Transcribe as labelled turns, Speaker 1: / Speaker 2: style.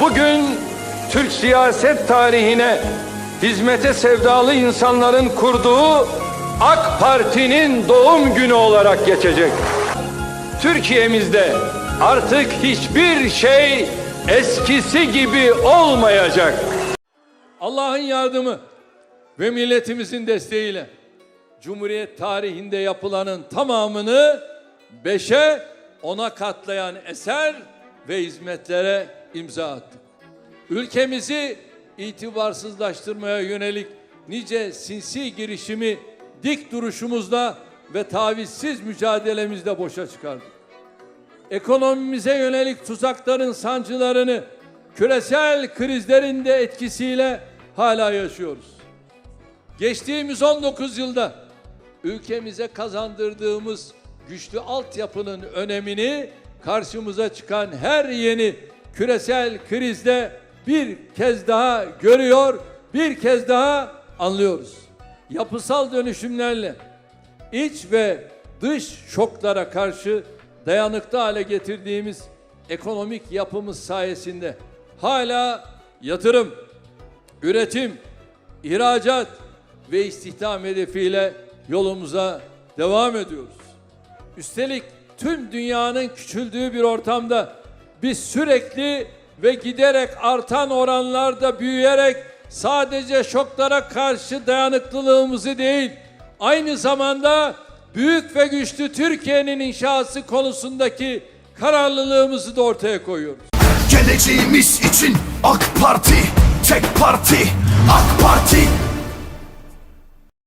Speaker 1: bugün Türk siyaset tarihine hizmete sevdalı insanların kurduğu AK Parti'nin doğum günü olarak geçecek. Türkiye'mizde artık hiçbir şey eskisi gibi olmayacak. Allah'ın yardımı ve milletimizin desteğiyle Cumhuriyet tarihinde yapılanın tamamını beşe ona katlayan eser ve hizmetlere imza attık. Ülkemizi itibarsızlaştırmaya yönelik nice sinsi girişimi dik duruşumuzla ve tavizsiz mücadelemizle boşa çıkardık. Ekonomimize yönelik tuzakların sancılarını küresel krizlerin de etkisiyle hala yaşıyoruz. Geçtiğimiz 19 yılda ülkemize kazandırdığımız güçlü altyapının önemini karşımıza çıkan her yeni küresel krizde bir kez daha görüyor, bir kez daha anlıyoruz. Yapısal dönüşümlerle iç ve dış şoklara karşı dayanıklı hale getirdiğimiz ekonomik yapımız sayesinde hala yatırım, üretim, ihracat ve istihdam hedefiyle yolumuza devam ediyoruz. Üstelik tüm dünyanın küçüldüğü bir ortamda biz sürekli ve giderek artan oranlarda büyüyerek sadece şoklara karşı dayanıklılığımızı değil, aynı zamanda büyük ve güçlü Türkiye'nin inşası konusundaki kararlılığımızı da ortaya koyuyoruz.
Speaker 2: Geleceğimiz için AK Parti Tek parti AK Parti